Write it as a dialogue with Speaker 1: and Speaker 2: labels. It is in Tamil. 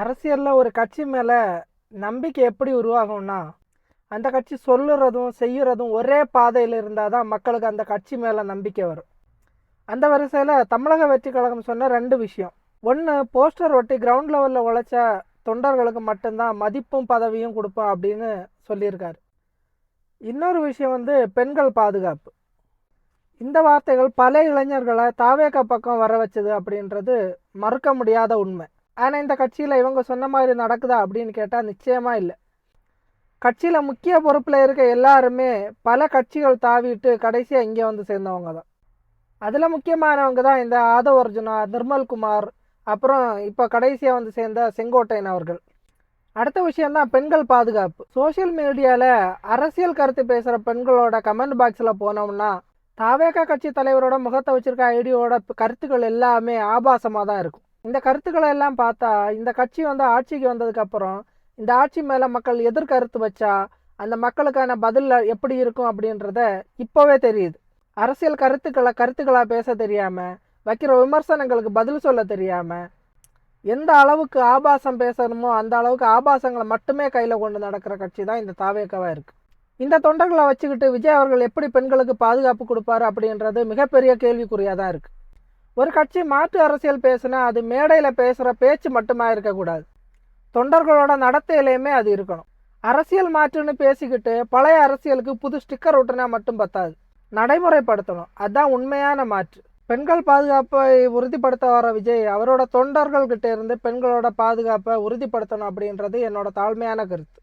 Speaker 1: அரசியலில் ஒரு கட்சி மேலே நம்பிக்கை எப்படி உருவாகும்னா அந்த கட்சி சொல்லுறதும் செய்யறதும் ஒரே பாதையில் இருந்தால் தான் மக்களுக்கு அந்த கட்சி மேலே நம்பிக்கை வரும். அந்த வரிசையில் தமிழக வெற்றி கழகம் சொன்ன ரெண்டு விஷயம். ஒன்று போஸ்டர் ஒட்டி கிரவுண்ட் லெவலில் உழைச்ச தொண்டர்களுக்கு மட்டும்தான் மதிப்பும் பதவியும் கொடுப்போம் அப்படின்னு சொல்லியிருக்காரு. இன்னொரு விஷயம் வந்து பெண்கள் பாதுகாப்பு. இந்த வார்த்தைகள் பல இளைஞர்களை தாவேக்க பக்கம் வர வச்சது அப்படின்றது மறுக்க முடியாத உண்மை. ஆனால் இந்த கட்சியில் இவங்க சொன்ன மாதிரி நடக்குதா அப்படின்னு கேட்டால் நிச்சயமாக இல்லை. கட்சியில் முக்கிய பொறுப்பில் இருக்க எல்லாருமே பல கட்சிகள் தாவிட்டு கடைசியாக இங்கே வந்து சேர்ந்தவங்க தான். அதில் முக்கியமானவங்க தான் இந்த ஆதவ அர்ஜுனா நிர்மல்குமார் அப்புறம் இப்போ கடைசியாக வந்து சேர்ந்த செங்கோட்டையன் அவர்கள். அடுத்த விஷயம்தான் பெண்கள் பாதுகாப்பு. சோஷியல் மீடியாவில் அரசியல் கருத்து பேசுகிற பெண்களோட கமெண்ட் பாக்ஸில் போனோம்னா தாவேகா கட்சி தலைவரோட முகத்தை வச்சுருக்க ஐடியோட கருத்துக்கள் எல்லாமே ஆபாசமாக தான் இருக்கும். இந்த கருத்துக்களை எல்லாம் பார்த்தா இந்த கட்சி வந்து ஆட்சிக்கு வந்ததுக்கப்புறம் இந்த ஆட்சி மேலே மக்கள் எதிர்கருத்து வச்சா அந்த மக்களுக்கான பதில் எப்படி இருக்கும் அப்படின்றத இப்போவே தெரியுது. அரசியல் கருத்துக்களை கருத்துக்களாக பேச தெரியாமல் வைக்கிற விமர்சனங்களுக்கு பதில் சொல்ல தெரியாமல் எந்த அளவுக்கு ஆபாசம் பேசணுமோ அந்த அளவுக்கு ஆபாசங்களை மட்டுமே கையில் கொண்டு நடக்கிற கட்சி தான் இந்த தாவேக்கவாக இருக்குது இந்த தொண்டர்களை வச்சுக்கிட்டு விஜய் அவர்கள் எப்படி பெண்களுக்கு பாதுகாப்பு கொடுப்பாரு அப்படின்றது மிகப்பெரிய கேள்விக்குறியாக தான் இருக்குது ஒரு கட்சி மாற்று அரசியல் பேசுனா அது மேடையில் பேசுகிற பேச்சு மட்டுமா இருக்கக்கூடாது தொண்டர்களோட நடத்தையிலையுமே அது இருக்கணும். அரசியல் மாற்றுன்னு பேசிக்கிட்டு பழைய அரசியலுக்கு புது ஸ்டிக்கர் ஒட்டினா மட்டும் பத்தாது. நடைமுறைப்படுத்தணும். அதுதான் உண்மையான மாற்று. பெண்கள் பாதுகாப்பை உறுதிப்படுத்த வர விஜய் அவரோட தொண்டர்கள்கிட்ட இருந்து பெண்களோட பாதுகாப்பை உறுதிப்படுத்தணும் அப்படின்றது என்னோட தாழ்மையான கருத்து.